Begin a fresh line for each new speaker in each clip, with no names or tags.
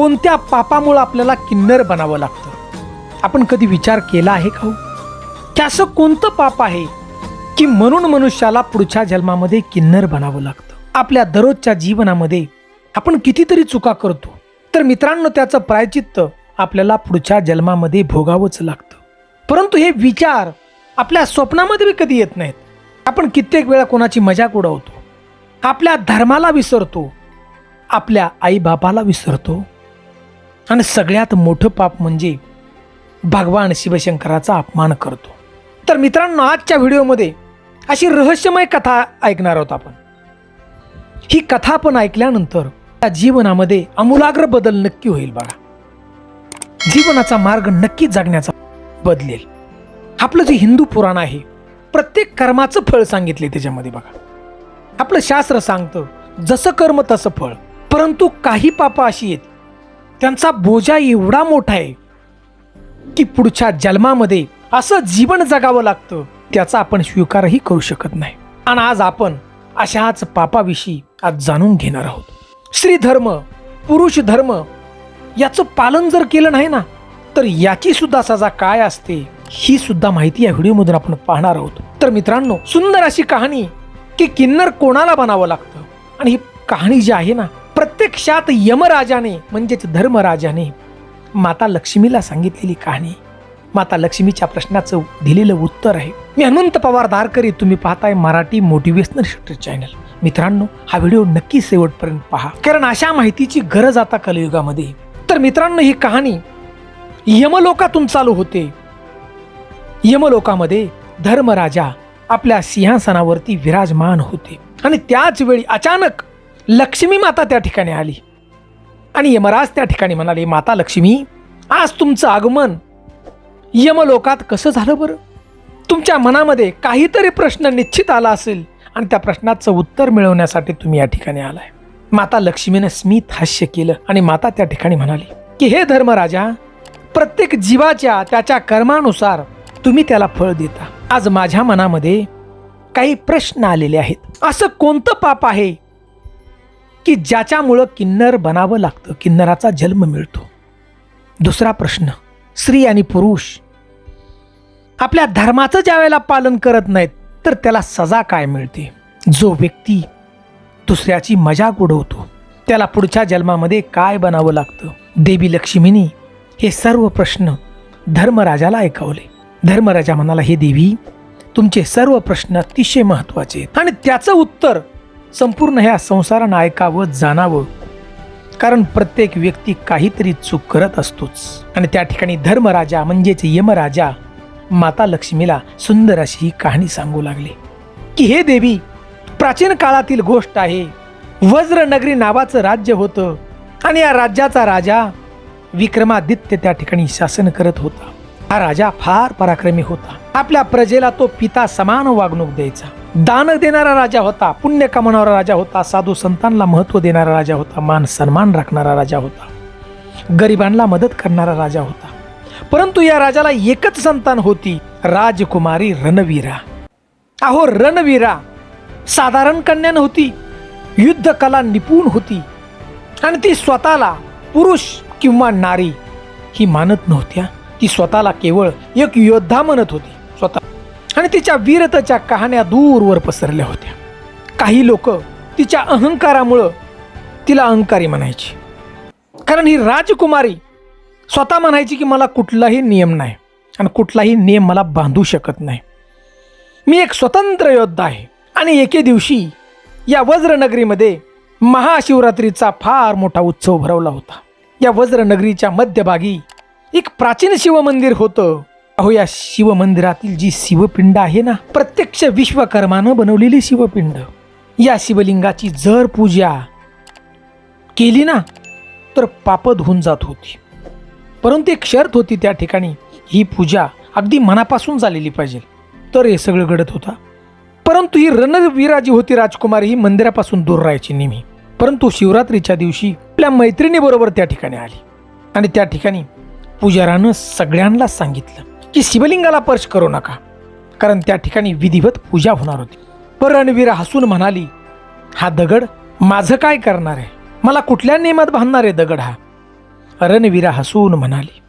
कोणत्या पापामुळं आपल्याला किन्नर बनावं लागतं? आपण कधी विचार केला आहे का हो? की असं कोणतं पाप आहे की म्हणून मनुष्याला पुढच्या जन्मामध्ये किन्नर बनावं लागतं? आपल्या दररोजच्या जीवनामध्ये आपण कितीतरी चुका करतो तर मित्रांनो त्याचं प्रायचित्त आपल्याला पुढच्या जन्मामध्ये भोगावंच लागतं. परंतु हे विचार आपल्या स्वप्नामध्ये बी कधी येत नाहीत. आपण कित्येक वेळा कोणाची मजाक उडवतो आपल्या धर्माला विसरतो आपल्या आईबापाला विसरतो आणि सगळ्यात मोठं पाप म्हणजे भगवान शिवशंकराचा अपमान करतो. तर मित्रांनो आजच्या व्हिडिओमध्ये अशी रहस्यमय कथा ऐकणार आहोत आपण. ही कथा पण ऐकल्यानंतर त्या जीवनामध्ये आमूलाग्र बदल नक्की होईल बघा. जीवनाचा मार्ग नक्की जगण्याचा बदलेल. आपलं जे हिंदू पुराण आहे प्रत्येक कर्माचं फळ सांगितले त्याच्यामध्ये बघा. आपलं शास्त्र सांगतं जसं कर्म तसं फळ परंतु काही पापं अशी आहेत त्यांचा बोजा एवढा मोठा आहे की पुढच्या जन्मामध्ये असं जीवन जगावं लागतं त्याचा आपण स्वीकारही करू शकत नाही. आणि आज आपण अशाच पापाविषयी आज जाणून घेणार आहोत. स्त्री धर्म पुरुष धर्म याचं पालन जर केलं नाही ना तर याची सुद्धा सजा काय असते ही सुद्धा माहिती या व्हिडिओमधून आपण पाहणार आहोत. तर मित्रांनो सुंदर अशी कहाणी की किन्नर कोणाला बनावं लागतं? आणि ही कहाणी जी आहे ना प्रत्यक्षात यमराजाने म्हणजेच धर्मराजाने माता लक्ष्मीला सांगितलेली कहाणी. माता लक्ष्मीच्या प्रश्नाचं दिलेलं उत्तर आहे. मी हनुमंत पवार दारकरी तुम्ही पाहताय मराठी मोटिवेशनल शूटर चॅनल. मित्रांनो हा व्हिडिओ नक्की शेवटपर्यंत पहा. कारण अशा माहितीची गरज आता कलयुगामध्ये तर मित्रांनो ही कहाणी यमलोकातून चालू होते. यमलोकामध्ये धर्मराजा आपल्या सिंहासनावरती विराजमान होते. आणि त्याच वेळी अचानक लक्ष्मी माता त्या ठिकाणी आली. आणि यमराज त्या ठिकाणी म्हणाले माता लक्ष्मी आज तुमचं आगमन यमलोकात कसं झालं बरं? तुमच्या मनामध्ये काहीतरी प्रश्न निश्चित आला असेल आणि त्या प्रश्नाचं उत्तर मिळवण्यासाठी तुम्ही या ठिकाणी आलाय. माता लक्ष्मीनं स्मित हास्य केलं आणि माता त्या ठिकाणी म्हणाली की हे धर्मराजा प्रत्येक जीवाच्या त्याच्या कर्मानुसार तुम्ही त्याला फळ देता. आज माझ्या मनामध्ये काही प्रश्न आलेले आहेत. असं कोणतं पाप आहे की ज्याच्यामुळं किन्नर बनावं लागतं किन्नराचा जन्म मिळतो. दुसरा प्रश्न स्त्री आणि पुरुष आपल्या धर्माचं ज्या वेळेला पालन करत नाहीत तर त्याला सजा काय मिळते? जो व्यक्ती दुसऱ्याची मजाक उडवतो त्याला पुढच्या जन्मामध्ये काय बनावं लागतं? देवी लक्ष्मीनी हे सर्व प्रश्न धर्मराजाला ऐकवले. धर्मराजा म्हणाला हे देवी तुमचे सर्व प्रश्न अतिशय महत्त्वाचे आहेत. आणि त्याचं उत्तर संपूर्ण ह्या संसारानं ऐकावं जाणावं. कारण प्रत्येक व्यक्ती काहीतरी चूक करत असतोच. आणि त्या ठिकाणी धर्मराजा म्हणजेच यमराजा माता लक्ष्मीला सुंदर अशी ही कहाणी सांगू लागले. की हे देवी प्राचीन काळातील गोष्ट आहे. वज्रनगरी नावाचं राज्य होतं. आणि या राज्याचा राजा विक्रमादित्य त्या ठिकाणी शासन करत होता. हा राजा फार पराक्रमी होता. आपल्या प्रजेला तो पिता समान वागणूक द्यायचा. दान देणारा राजा होता पुण्य कमावणारा राजा होता साधू संतांना महत्त्व देणारा राजा होता मान सन्मान राखणारा राजा होता गरिबांना मदत करणारा राजा होता. परंतु या राजाला एकच संतान होती राजकुमारी रणवीरा. अहो रणवीरा साधारण कन्या नव्हती युद्ध कला निपुण होती आणि ती स्वतःला पुरुष किंवा नारी ही मानत नव्हत्या. ती स्वतःला केवळ एक योद्धा म्हणत होती. स्वतः. आणि तिच्या वीरतेच्या कहाण्या दूरवर पसरल्या होत्या. काही लोक तिच्या अहंकारामुळं तिला अहंकारी म्हणायची. कारण ही राजकुमारी स्वतः म्हणायची की मला कुठलाही नियम नाही आणि कुठलाही नियम मला बांधू शकत नाही. मी एक स्वतंत्र योद्धा आहे आणि एके दिवशी या वज्रनगरीमध्ये महाशिवरात्रीचा फार मोठा उत्सव भरवला होता. या वज्रनगरीच्या मध्यभागी एक प्राचीन शिवमंदिर होतं. अहो या शिवमंदिरातील जी शिवपिंड आहे ना प्रत्यक्ष विश्वकर्मानं बनवलेली शिवपिंड. या शिवलिंगाची जर पूजा केली ना तर पाप धुवून जात होती. परंतु एक शर्त होती त्या ठिकाणी ही पूजा अगदी मनापासून झालेली पाहिजे. तर हे सगळं घडत होता. परंतु ही रणवीरा जी होती राजकुमारी ही मंदिरापासून दूर राहायची नेहमी. परंतु शिवरात्रीच्या दिवशी आपल्या मैत्रिणीबरोबर त्या ठिकाणी आली. आणि त्या ठिकाणी पुजारानं सगळ्यांना सांगितलं की शिवलिंगाला स्पर्श करू नका कारण त्या ठिकाणी विधिवत पूजा होणार होती. पण रणवीरा हसून म्हणाली हा दगड माझं काय करणार आहे? मला कुठल्या नियमात बांधणार आहे दगड हा? रणवीरा हसून म्हणाली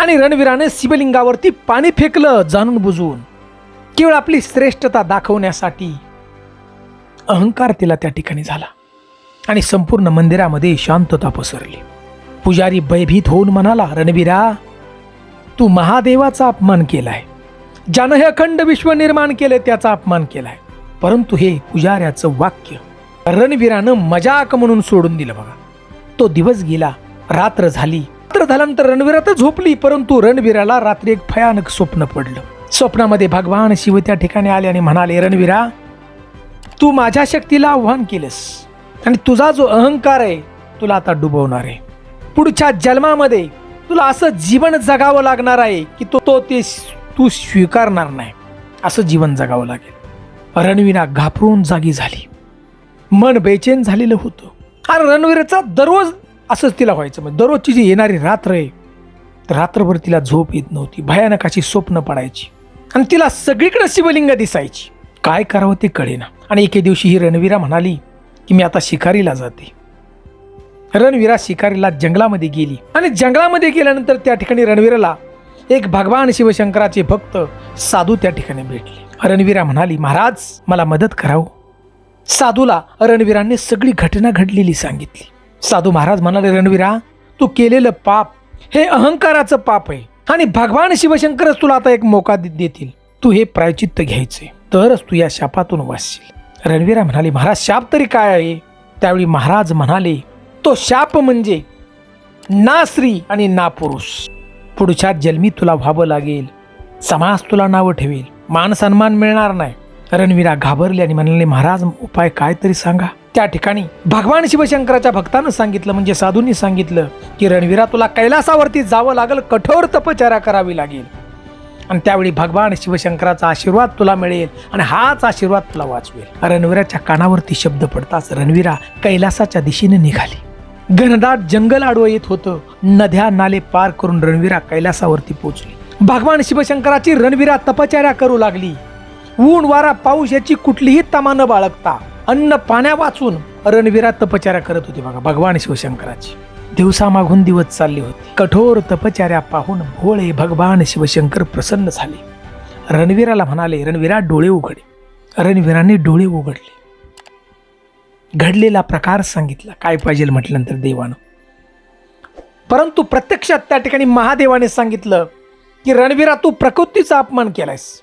आणि रणवीराने शिवलिंगावरती पाणी फेकलं जाणून बुजून. केवळ आपली श्रेष्ठता दाखवण्यासाठी अहंकार तिला त्या ठिकाणी झाला आणि संपूर्ण मंदिरामध्ये शांतता पसरली. पुजारी भयभीत होऊन म्हणाला रणवीरा तू महादेवाचा अपमान केलाय. ज्यानं हे अखंड विश्व निर्माण केले त्याचा अपमान केलाय. परंतु हे पुजाऱ्याचं वाक्य रणवीरानं मजाक म्हणून सोडून दिलं बघा. तो दिवस गेला रात्र झाली. रात्र झाल्यानंतर रणवीरा तर झोपली परंतु रणवीराला रात्री एक भयानक स्वप्न पडलं. स्वप्नामध्ये भगवान शिव त्या ठिकाणी आले आणि म्हणाले रणवीरा तू माझ्या शक्तीला आव्हान केलंस आणि तुझा जो अहंकार आहे तुला आता डुबवणार आहे. पुढच्या जन्मामध्ये तुला असं जीवन जगावं लागणार आहे की तो तो ते तू स्वीकारणार नाही. असं जीवन जगावं लागेल. रणवीरा घाबरून जागी झाली. मन बेचैन झालेलं होतं. आणि रणवीरचा दररोज असंच तिला व्हायचं. म्हणजे दररोजची जी येणारी रात्र आहे रात्रभर तिला झोप येत नव्हती. भयानक अशी स्वप्न पडायची. आणि तिला सगळीकडे शिवलिंग दिसायची. काय करावं ते कळेना. आणि एके दिवशी ही रणवीरा म्हणाली की मी आता शिकारीला जाते. रणवीरा शिकारीला जंगलामध्ये गेली. आणि जंगलामध्ये गेल्यानंतर त्या ठिकाणी रणवीराला एक भगवान शिवशंकराचे भक्त साधू त्या ठिकाणी भेटले. रणवीरा म्हणाली महाराज मला मदत करावं. साधूला रणवीरांनी सगळी घटना घडलेली सांगितली. साधू महाराज म्हणाले रणवीरा तू केलेलं पाप हे अहंकाराचं पाप आहे आणि भगवान शिवशंकरच तुला आता एक मोका दे- देतील. तू हे प्रायचित्त घ्यायचे तरच तू या शापातून वाचशील. रणवीरा म्हणाली महाराज शाप तरी काय आहे? त्यावेळी महाराज म्हणाले तो शाप म्हणजे ना स्त्री आणि ना पुरुष. पुढच्या जन्मी तुला व्हावं लागेल. समाज तुला नावं ठेवेल. मान सन्मान मिळणार नाही. रणवीरा घाबरले आणि म्हणाले महाराज उपाय काय तरी सांगा. त्या ठिकाणी भगवान शिवशंकराच्या भक्तानं सांगितलं म्हणजे साधूंनी सांगितलं की रणवीरा तुला कैलासावरती जावं लागेल कठोर तपचर्या करावी लागेल. आणि त्यावेळी भगवान शिवशंकराचा आशीर्वाद तुला मिळेल आणि हाच आशीर्वाद तुला वाचवेल. रणवीराच्या कानावरती शब्द पडताच रणवीरा कैलासाच्या दिशेने निघाली. घनदाट जंगल आडवं येत होतं. नद्या नाले पार करून रणवीरा कैलासावरती पोहोचली. भगवान शिवशंकराची रणवीरा तपचार्या करू लागली. ऊन वारा पाऊस याची कुठलीही तमा न बाळगता अन्न पाण्या वाचून रणवीरा तपचर्या करत होती बघा भगवान शिवशंकराची. दिवसामागून दिवस चालले होते. कठोर तपचार्या पाहून भोळे भगवान शिवशंकर प्रसन्न झाले. रणवीराला म्हणाले रणवीरा डोळे उघडे. रणवीराने डोळे उघडले. घडलेला प्रकार सांगितला. काय पाहिजे म्हटल्यानंतर देवानं. परंतु प्रत्यक्षात त्या ठिकाणी महादेवाने सांगितलं की रणवीरा तू प्रकृतीचा अपमान केलायस.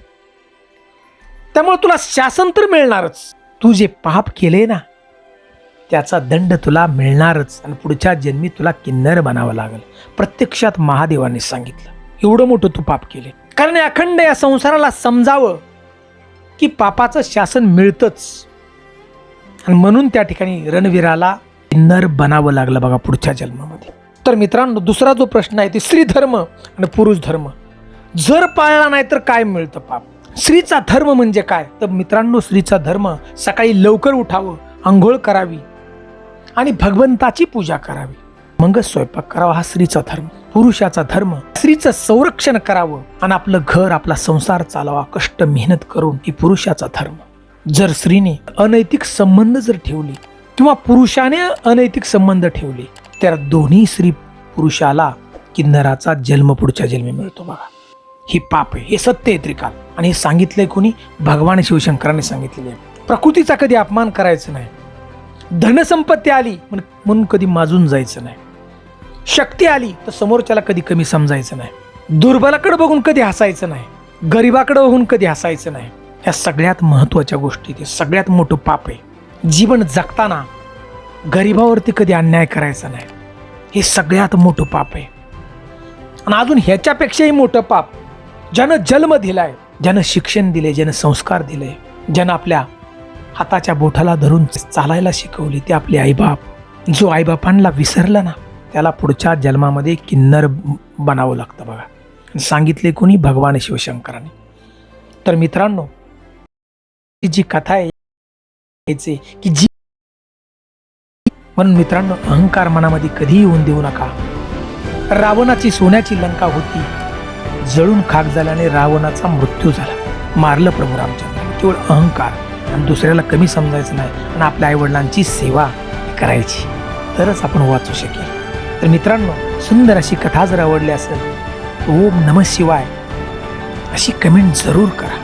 त्यामुळे तुला शासन तर मिळणारच. तू जे पाप केले ना त्याचा दंड तुला मिळणारच आणि पुढच्या जन्मी तुला किन्नर बनावं लागेल. प्रत्यक्षात महादेवाने सांगितलं. एवढं मोठं तू पाप केले. कारण अखंड या संसाराला समजावं की पापाचं शासन मिळतंच. आणि म्हणून त्या ठिकाणी रणवीराला नर बनावं लागलं बघा पुढच्या जन्मामध्ये. तर मित्रांनो दुसरा जो प्रश्न आहे ते स्त्री धर्म आणि पुरुष धर्म. जर पाळला नाही तर काय मिळतं पाप? स्त्रीचा धर्म म्हणजे काय? तर मित्रांनो स्त्रीचा धर्म सकाळी लवकर उठावं आंघोळ करावी आणि भगवंताची पूजा करावी. मग स्वयंपाक करावा हा स्त्रीचा धर्म. पुरुषाचा धर्म स्त्रीचं संरक्षण करावं आणि आपलं घर आपला संसार चालावा कष्ट मेहनत करून ही पुरुषाचा धर्म. जर स्त्रीने अनैतिक संबंध जर ठेवले किंवा पुरुषाने अनैतिक संबंध ठेवले तर दोन्ही स्त्री पुरुषाला किन्नराचा जन्म पुढच्या जन्मी मिळतो बघा. ही पाप आहे हे सत्य आहे त्रिकाल. आणि हे सांगितलंय कोणी? भगवान शिवशंकराने सांगितलेले आहे. प्रकृतीचा कधी अपमान करायचं नाही. धनसंपत्ती आली म्हणून कधी माजून जायचं नाही. शक्ती आली तर समोरच्याला कधी कमी समजायचं नाही. दुर्बलाकडे बघून कधी हसायचं नाही. गरिबाकडे बघून कधी हसायचं नाही. ह्या सगळ्यात महत्त्वाच्या गोष्टी ते सगळ्यात मोठं पाप आहे. जीवन जगताना गरिबावरती कधी अन्याय करायचा नाही. हे सगळ्यात मोठं पाप आहे. आणि अजून ह्याच्यापेक्षाही मोठं पाप ज्यानं जन्म दिलाय ज्यानं शिक्षण दिले ज्यानं संस्कार दिले ज्यानं आपल्या हाताच्या बोठाला धरून चालायला शिकवली ते आपले आईबाप. जो आईबापांना विसरला ना त्याला पुढच्या जन्मामध्ये किन्नर बनावं लागतं बघा. सांगितले कोणी? भगवान शिवशंकराने. तर मित्रांनो ती जी कथा आहे की जी म्हणून मित्रांनो अहंकार मनामध्ये कधीही येऊन देऊ नका. रावणाची सोन्याची लंका होती. जळून खाक झाल्याने रावणाचा मृत्यू झाला. मारलं प्रभू रामचंद्र केवळ अहंकार. आणि दुसऱ्याला कमी समजायचं नाही. आणि आपल्या आईवडिलांची सेवा करायची. तरच आपण वाचू शकेल. तर मित्रांनो सुंदर अशी कथा जर आवडली असेल ओम नम शिवाय अशी कमेंट जरूर करा.